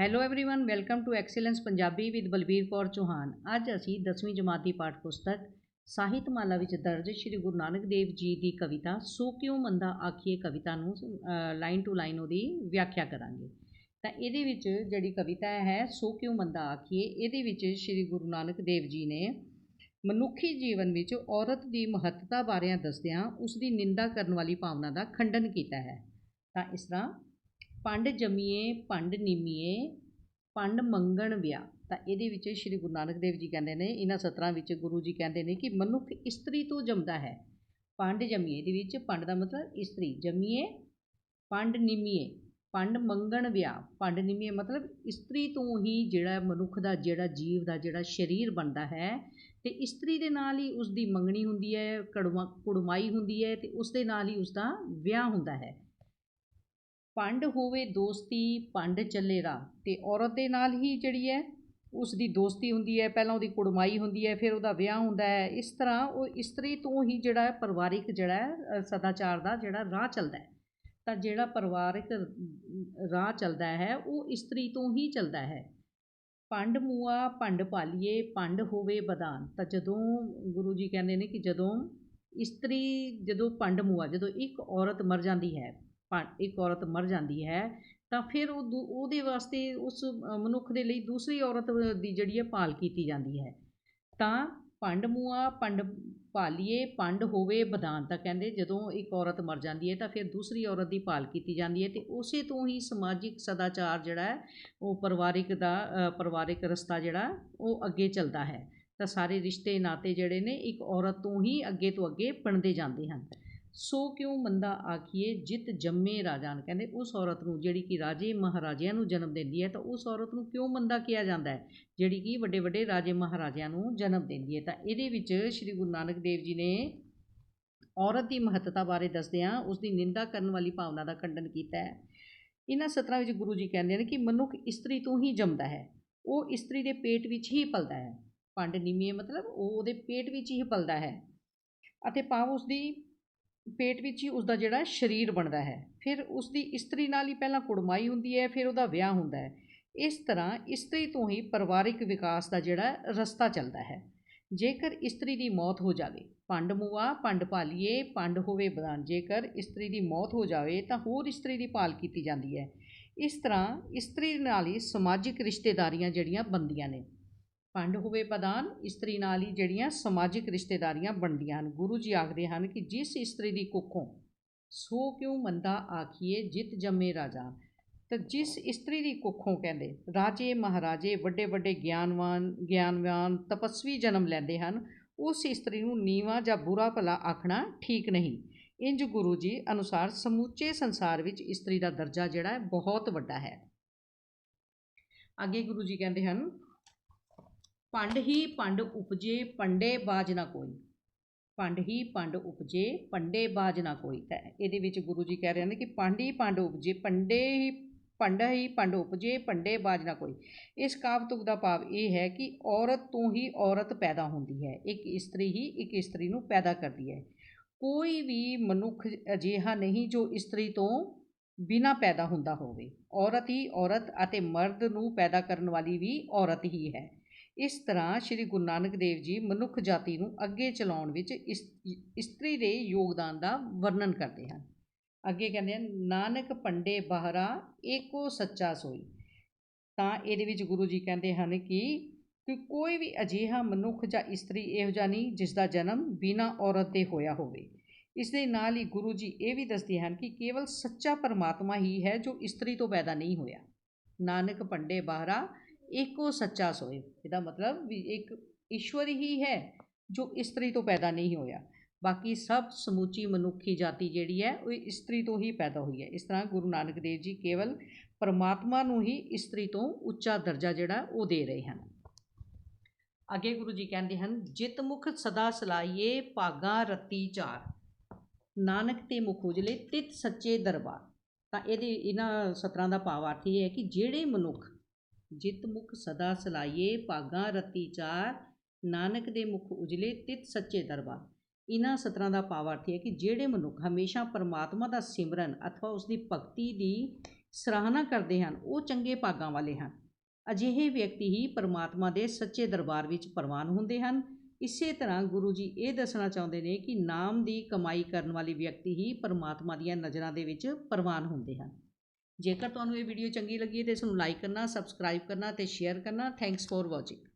hello everyone welcome to excellence Punjabi with Balbir Kaur Chauhan ਅੱਜ ਅਸੀਂ 10ਵੀਂ ਜਮਾਤ ਦੀ ਪਾਠ ਪੁਸਤਕ ਸਾਹਿਤਮਾਲਾ ਵਿੱਚ ਦਰਜ ਸ਼੍ਰੀ ਗੁਰੂ ਨਾਨਕ ਦੇਵ ਜੀ ਦੀ ਕਵਿਤਾ ਸੋ ਕਿਉਂ ਮੰਦਾ ਆਖੀਏ ਕਵਿਤਾ ਨੂੰ ਲਾਈਨ ਟੂ ਲਾਈਨ ਉਹਦੀ ਵਿਆਖਿਆ ਕਰਾਂਗੇ ਤਾਂ ਇਹਦੇ ਵਿੱਚ ਜਿਹੜੀ ਕਵਿਤਾ ਹੈ ਸੋ ਕਿਉਂ ਮੰਦਾ ਆਖੀਏ ਇਹਦੇ ਵਿੱਚ ਸ਼੍ਰੀ ਗੁਰੂ ਨਾਨਕ ਦੇਵ ਜੀ ਨੇ ਮਨੁੱਖੀ ਜੀਵਨ ਵਿੱਚ ਔਰਤ ਦੀ ਮਹੱਤਤਾ ਬਾਰੇ ਦੱਸਦਿਆਂ ਉਸ ਦੀ ਨਿੰਦਾ ਕਰਨ ਵਾਲੀ ਭਾਵਨਾ ਦਾ ਖੰਡਨ ਕੀਤਾ ਹੈ ਤਾਂ ਇਸ ਤਰ੍ਹਾਂ ਪੰਡ ਜੰਮੀਏ, ਪੰਡ ਨਿਮੀਏ, ਪੰਡ ਮੰਗਣ ਵਿਆਹ ਤਾਂ ਇਹਦੇ ਵਿੱਚ ਸ਼੍ਰੀ ਗੁਰੂ ਨਾਨਕ ਦੇਵ ਜੀ ਕਹਿੰਦੇ ਨੇ, ਇਹਨਾਂ ਸਤਰਾਂ ਵਿੱਚ ਗੁਰੂ ਜੀ ਕਹਿੰਦੇ ਨੇ ਕਿ ਮਨੁੱਖ ਇਸਤਰੀ ਤੋਂ ਜੰਮਦਾ ਹੈ। ਪੰਡ ਜੰਮੀਏ ਦੇ ਵਿੱਚ ਪੰਡ ਦਾ ਮਤਲਬ ਇਸਤਰੀ। ਜੰਮੀਏ, ਪੰਡ ਨਿਮੀਏ, ਪੰਡ ਮੰਗਣ ਵਿਆਹ ਪੰਡ ਨਿਮੀਏ ਮਤਲਬ ਇਸਤਰੀ ਤੋਂ ਹੀ ਜਿਹੜਾ ਮਨੁੱਖ ਦਾ, ਜਿਹੜਾ ਜੀਵ ਦਾ, ਜਿਹੜਾ ਸਰੀਰ ਬਣਦਾ ਹੈ, ਤੇ ਇਸਤਰੀ ਦੇ ਨਾਲ ਹੀ ਉਸ ਦੀ ਮੰਗਣੀ ਹੁੰਦੀ ਹੈ, ਕੜਵਾ ਕੁੜਮਾਈ ਹੁੰਦੀ ਹੈ ਤੇ ਉਸ ਦੇ ਨਾਲ ਹੀ ਉਸ ਦਾ ਵਿਆਹ ਹੁੰਦਾ ਹੈ। ਭੰਡ ਹੋਵੇ ਦੋਸਤੀ ਭੰਡ ਚੱਲੇ ਰਾਹ। ਅਤੇ ਔਰਤ ਦੇ ਨਾਲ ਹੀ ਜਿਹੜੀ ਹੈ ਉਸ ਦੀ ਦੋਸਤੀ ਹੁੰਦੀ ਹੈ, ਪਹਿਲਾਂ ਉਹਦੀ ਕੁੜਮਾਈ ਹੁੰਦੀ ਹੈ, ਫਿਰ ਉਹਦਾ ਵਿਆਹ ਹੁੰਦਾ ਹੈ। ਇਸ ਤਰ੍ਹਾਂ ਉਹ ਇਸਤਰੀ ਤੋਂ ਹੀ ਜਿਹੜਾ ਪਰਿਵਾਰਿਕ ਜਿਹੜਾ ਸਦਾਚਾਰ ਦਾ ਜਿਹੜਾ ਰਾਹ ਚੱਲਦਾ ਤਾਂ ਜਿਹੜਾ ਪਰਿਵਾਰਿਕ ਰਾਹ ਚੱਲਦਾ ਹੈ, ਉਹ ਇਸਤਰੀ ਤੋਂ ਹੀ ਚੱਲਦਾ ਹੈ। ਪੰਡ ਮੂਆ ਭੰਡ ਪਾਲੀਏ ਭੰਡ ਹੋਵੇ ਬਦਾਨ। ਤਾਂ ਜਦੋਂ ਗੁਰੂ ਜੀ ਕਹਿੰਦੇ ਨੇ ਕਿ ਜਦੋਂ ਇਸਤਰੀ ਜਦੋਂ ਭੰਡ ਮੂਆ, ਜਦੋਂ ਇੱਕ ਔਰਤ ਮਰ ਜਾਂਦੀ ਹੈ ਇੱਕ ਔਰਤ ਮਰ ਜਾਂਦੀ ਹੈ, ਤਾਂ ਫਿਰ ਉਹ ਉਹਦੇ ਵਾਸਤੇ ਉਸ ਮਨੁੱਖ ਦੇ ਲਈ ਦੂਸਰੀ ਔਰਤ ਦੀ ਜਿਹੜੀ ਹੈ ਭਾਲ ਕੀਤੀ ਜਾਂਦੀ ਹੈ। ਤਾਂ ਭੰਡ ਮੂਆ ਭੰਡ ਪਾਲੀਏ ਭੰਡ ਹੋਵੇ ਬਦਾਨ ਤਾਂ ਕਹਿੰਦੇ, ਜਦੋਂ ਇੱਕ ਔਰਤ ਮਰ ਜਾਂਦੀ ਹੈ ਤਾਂ ਫਿਰ ਦੂਸਰੀ ਔਰਤ ਦੀ ਭਾਲ ਕੀਤੀ ਜਾਂਦੀ ਹੈ ਤੇ ਉਸੇ ਤੋਂ ਹੀ ਸਮਾਜਿਕ ਸਦਾਚਾਰ ਜਿਹੜਾ ਹੈ, ਉਹ ਪਰਿਵਾਰਿਕ ਦਾ ਪਰਿਵਾਰਿਕ ਰਸਤਾ ਜਿਹੜਾ, ਉਹ ਅੱਗੇ ਚੱਲਦਾ ਹੈ। ਤਾਂ ਸਾਰੇ ਰਿਸ਼ਤੇ ਨਾਤੇ ਜਿਹੜੇ ਨੇ ਇੱਕ ਔਰਤ ਤੋਂ ਹੀ ਅੱਗੇ ਤੋਂ ਅੱਗੇ ਬਣਦੇ ਜਾਂਦੇ ਹਨ। ਸੋ ਕਿਉਂ ਮੰਦਾ ਆਖੀਏ, ਜਿਤ ਜੰਮੇ ਰਾਜਾਨ ਕਹਿੰਦੇ ਉਸ ਔਰਤ ਨੂੰ ਜਿਹੜੀ ਕਿ ਰਾਜੇ ਮਹਾਰਾਜਿਆਂ ਨੂੰ ਜਨਮ ਦਿੰਦੀ ਹੈ, ਤਾਂ ਉਸ ਔਰਤ ਨੂੰ ਕਿਉਂ ਮੰਦਾ ਕਿਹਾ ਜਾਂਦਾ ਹੈ? ਜਿਹੜੀ ਕਿ ਵੱਡੇ ਵੱਡੇ ਰਾਜੇ ਮਹਾਰਾਜਿਆਂ ਨੂੰ ਜਨਮ ਦਿੰਦੀ ਹੈ। ਤਾਂ ਇਹਦੇ ਵਿੱਚ ਸ੍ਰੀ ਗੁਰੂ ਨਾਨਕ ਦੇਵ ਜੀ ਨੇ ਔਰਤ ਦੀ ਮਹੱਤਤਾ ਬਾਰੇ ਦੱਸਦਿਆਂ ਉਸ ਦੀ ਨਿੰਦਾ ਕਰਨ ਵਾਲੀ ਭਾਵਨਾ ਦਾ ਖੰਡਨ ਕੀਤਾ ਹੈ। ਇਹਨਾਂ ਸਤਰਾਂ ਵਿੱਚ ਗੁਰੂ ਜੀ ਕਹਿੰਦੇ ਨੇ ਕਿ ਮਨੁੱਖ ਇਸਤਰੀ ਤੋਂ ਹੀ ਜੰਮਦਾ ਹੈ। ਉਹ ਇਸਤਰੀ ਦੇ ਪੇਟ ਵਿੱਚ ਹੀ ਪਲਦਾ ਹੈ। ਪੰਡ ਨੀਮੀਏ ਮਤਲਬ, ਉਹ ਉਹਦੇ ਪੇਟ ਵਿੱਚ ਹੀ ਪਲਦਾ ਹੈ। ਅਤੇ ਭਾਵ ਉਸ ਦੀ ਪੇਟ ਵਿੱਚ ਹੀ ਉਸਦਾ ਜਿਹੜਾ ਸਰੀਰ ਬਣਦਾ ਹੈ। ਫਿਰ ਉਸਦੀ ਇਸਤਰੀ ਨਾਲ ਹੀ ਪਹਿਲਾਂ ਕੁੜਮਾਈ ਹੁੰਦੀ ਹੈ, ਫਿਰ ਉਹਦਾ ਵਿਆਹ ਹੁੰਦਾ ਹੈ। ਇਸ ਤਰ੍ਹਾਂ ਇਸਤਰੀ ਤੋਂ ਹੀ ਪਰਿਵਾਰਿਕ ਵਿਕਾਸ ਦਾ ਜਿਹੜਾ ਰਸਤਾ ਚੱਲਦਾ ਹੈ। ਜੇਕਰ ਇਸਤਰੀ ਦੀ ਮੌਤ ਹੋ ਜਾਵੇ, ਪੰਡ ਮੂਆ, ਪੰਡ ਭਾਲੀਏ, ਪੰਡ ਹੋਵੇ ਬਦਾਨ, ਜੇਕਰ ਇਸਤਰੀ ਦੀ ਮੌਤ ਹੋ ਜਾਵੇ ਤਾਂ ਹੋਰ ਇਸਤਰੀ ਦੀ ਭਾਲ ਕੀਤੀ ਜਾਂਦੀ ਹੈ। ਇਸ ਤਰ੍ਹਾਂ ਇਸਤਰੀ ਨਾਲ ਹੀ ਸਮਾਜਿਕ ਰਿਸ਼ਤੇਦਾਰੀਆਂ ਜਿਹੜੀਆਂ ਬੰਦੀਆਂ ਨੇ। ਭੰਡ ਹੋਵੇ ਪਦਾਨ ਇਸਤਰੀ ਨਾਲ ਹੀ ਜਿਹੜੀਆਂ ਸਮਾਜਿਕ ਰਿਸ਼ਤੇਦਾਰੀਆਂ ਬਣਦੀਆਂ ਹਨ। ਗੁਰੂ ਜੀ ਆਖਦੇ ਹਨ ਕਿ ਜਿਸ ਇਸਤਰੀ ਦੀ ਕੁੱਖੋਂ ਸੋ ਕਿਉਂ ਮੰਦਾ ਆਖੀਏ ਜਿਤ ਜੰਮੇ ਰਾਜਾ? ਤਾਂ ਜਿਸ ਇਸਤਰੀ ਦੀ ਕੁੱਖੋਂ ਕਹਿੰਦੇ, ਰਾਜੇ ਮਹਾਰਾਜੇ ਵੱਡੇ ਵੱਡੇ ਗਿਆਨਵਾਨ ਗਿਆਨਵਾਨ ਤਪਸਵੀ ਜਨਮ ਲੈਂਦੇ ਹਨ, ਉਸ ਇਸਤਰੀ ਨੂੰ ਨੀਵਾ ਜਾਂ ਬੁਰਾ ਭਲਾ ਆਖਣਾ ਠੀਕ ਨਹੀਂ। ਇੰਜ ਗੁਰੂ ਜੀ ਅਨੁਸਾਰ ਸਮੁੱਚੇ ਸੰਸਾਰ ਵਿੱਚ ਇਸਤਰੀ ਦਾ ਦਰਜਾ ਜਿਹੜਾ ਹੈ ਬਹੁਤ ਵੱਡਾ ਹੈ। ਅੱਗੇ ਗੁਰੂ ਜੀ ਕਹਿੰਦੇ ਹਨ ਪੰਡ ਹੀ ਪੰਡ ਉਪਜੇ, ਪੰਡੇ ਬਾਜ ਨਾ ਕੋਈ। ਪੰਡ ਹੀ ਪੰਡ ਉਪਜੇ, ਪੰਡੇ ਬਾਜ ਨਾ ਕੋਈ। ਤਾਂ ਇਹਦੇ ਵਿੱਚ ਗੁਰੂ ਜੀ ਕਹਿ ਰਹੇ ਨੇ ਕਿ ਪੰਡ ਹੀ ਪੰਡ ਉਪਜੇ, ਪੰਡੇ ਹੀ, ਪੰਡ ਹੀ ਪੰਡ ਉਪਜੇ, ਪੰਡੇ ਬਾਜ ਨਾ ਕੋਈ। ਇਸ ਕਾਵਤੁਕ ਦਾ ਭਾਵ ਇਹ ਹੈ ਕਿ ਔਰਤ ਤੋਂ ਹੀ ਔਰਤ ਪੈਦਾ ਹੁੰਦੀ ਹੈ। ਇੱਕ ਇਸਤਰੀ ਹੀ ਇੱਕ ਇਸਤਰੀ ਨੂੰ ਪੈਦਾ ਕਰਦੀ ਹੈ। ਕੋਈ ਵੀ ਮਨੁੱਖ ਅਜਿਹਾ ਨਹੀਂ ਜੋ ਇਸਤਰੀ ਤੋਂ ਬਿਨਾ ਪੈਦਾ ਹੁੰਦਾ ਹੋਵੇ। ਔਰਤ ਹੀ ਔਰਤ ਅਤੇ ਮਰਦ ਨੂੰ ਪੈਦਾ ਕਰਨ ਵਾਲੀ ਵੀ ਔਰਤ ਹੀ ਹੈ। ਇਸ ਤਰ੍ਹਾਂ ਸ੍ਰੀ ਗੁਰੂ ਨਾਨਕ ਦੇਵ ਜੀ ਮਨੁੱਖ ਜਾਤੀ ਨੂੰ ਅੱਗੇ ਚਲਾਉਣ ਵਿੱਚ ਇਸਤਰੀ ਦੇ ਯੋਗਦਾਨ ਦਾ ਵਰਣਨ ਕਰਦੇ ਹਨ। ਅੱਗੇ ਕਹਿੰਦੇ ਹਨ, ਨਾਨਕ ਪੰਡੇ ਬਾਹਰਾ, ਏਕੋ ਸੱਚਾ ਸੋਈ। ਤਾਂ ਇਹਦੇ ਵਿੱਚ ਗੁਰੂ ਜੀ ਕਹਿੰਦੇ ਹਨ ਕਿ ਕਿ ਕੋਈ ਵੀ ਅਜੀਹਾ ਮਨੁੱਖ ਜਾਂ ਇਸਤਰੀ ਇਹੋ ਜਿਹਾ ਨਹੀਂ ਜਿਸ ਦਾ ਜਨਮ ਬਿਨਾਂ ਔਰਤ ਦੇ ਹੋਇਆ ਹੋਵੇ। ਇਸ ਦੇ ਨਾਲ ਹੀ ਗੁਰੂ ਜੀ ਇਹ ਵੀ ਦੱਸਦੇ ਹਨ ਕਿ ਕੇਵਲ ਸੱਚਾ ਪਰਮਾਤਮਾ ਹੀ ਹੈ ਜੋ ਇਸਤਰੀ ਤੋਂ ਪੈਦਾ ਨਹੀਂ ਹੋਇਆ। ਨਾਨਕ ਪੰਡੇ ਬਾਹਰਾ ਇੱਕੋ ਸੱਚਾ ਸੋਏ। ਇਹਦਾ ਮਤਲਬ ਵੀ ਇੱਕ ਈਸ਼ਵਰ ਹੀ ਹੈ ਜੋ ਇਸਤਰੀ ਤੋਂ ਪੈਦਾ ਨਹੀਂ ਹੋਇਆ। ਬਾਕੀ ਸਭ ਸਮੂਚੀ ਮਨੁੱਖੀ ਜਾਤੀ ਜਿਹੜੀ ਹੈ, ਉਹ ਇਸਤਰੀ ਤੋਂ ਹੀ ਪੈਦਾ ਹੋਈ ਹੈ। ਇਸ ਤਰ੍ਹਾਂ ਗੁਰੂ ਨਾਨਕ ਦੇਵ ਜੀ ਕੇਵਲ ਪਰਮਾਤਮਾ ਨੂੰ ਹੀ ਇਸਤਰੀ ਤੋਂ ਉੱਚਾ ਦਰਜਾ ਜਿਹੜਾ, ਉਹ ਦੇ ਰਹੇ ਹਨ। ਅੱਗੇ ਗੁਰੂ ਜੀ ਕਹਿੰਦੇ ਹਨ, ਜਿਤ ਮੁਖ ਸਦਾ ਸਲਾਈਏ ਭਾਗਾ ਰਤੀ ਚਾਰ। ਨਾਨਕ ਤੇ ਮੁਖ ਉਜਲੇ ਤਿਤ ਸੱਚੇ ਦਰਬਾਰ। ਤਾਂ ਇਹਦੇ ਇਹਨਾਂ ਸਤਰਾਂ ਦਾ ਭਾਵ ਅਰਥ ਇਹ ਹੈ ਕਿ ਜਿਹੜੇ ਮਨੁੱਖ ਜਿਤ ਮੁਖ ਸਦਾ ਸਲਾਈਏ, ਭਾਗਾਂ ਰਤੀ ਚਾਰ, ਨਾਨਕ ਦੇ ਮੁਖ ਉਜਲੇ, ਤਿਤ ਸੱਚੇ ਦਰਬਾਰ। ਇਹਨਾਂ ਸਤਰਾਂ ਦਾ ਭਾਵ ਅਰਥ ਹੈ ਕਿ ਜਿਹੜੇ ਮਨੁੱਖ ਹਮੇਸ਼ਾ ਪਰਮਾਤਮਾ ਦਾ ਸਿਮਰਨ ਅਥਵਾ ਉਸ ਦੀ ਭਗਤੀ ਦੀ ਸਰਾਹਨਾ ਕਰਦੇ ਹਨ, ਉਹ ਚੰਗੇ ਭਾਗਾਂ ਵਾਲੇ ਹਨ। ਅਜਿਹੇ ਵਿਅਕਤੀ ਹੀ ਪਰਮਾਤਮਾ ਦੇ ਸੱਚੇ ਦਰਬਾਰ ਵਿੱਚ ਪ੍ਰਵਾਨ ਹੁੰਦੇ ਹਨ। ਇਸੇ ਤਰ੍ਹਾਂ ਗੁਰੂ ਜੀ ਇਹ ਦੱਸਣਾ ਚਾਹੁੰਦੇ ਨੇ ਕਿ ਨਾਮ ਦੀ ਕਮਾਈ ਕਰਨ ਵਾਲੇ ਵਿਅਕਤੀ ਹੀ ਪਰਮਾਤਮਾ ਦੀਆਂ ਨਜ਼ਰਾਂ ਦੇ ਵਿੱਚ ਪ੍ਰਵਾਨ ਹੁੰਦੇ ਹਨ। ਜੇਕਰ ਤੁਹਾਨੂੰ ਇਹ ਵੀਡੀਓ ਚੰਗੀ ਲੱਗੀ ਹੈ ਤਾਂ ਇਸ ਨੂੰ ਲਾਈਕ ਕਰਨਾ ਸਬਸਕ੍ਰਾਈਬ ਕਰਨਾ ਅਤੇ ਸ਼ੇਅਰ ਕਰਨਾ। Thanks for watching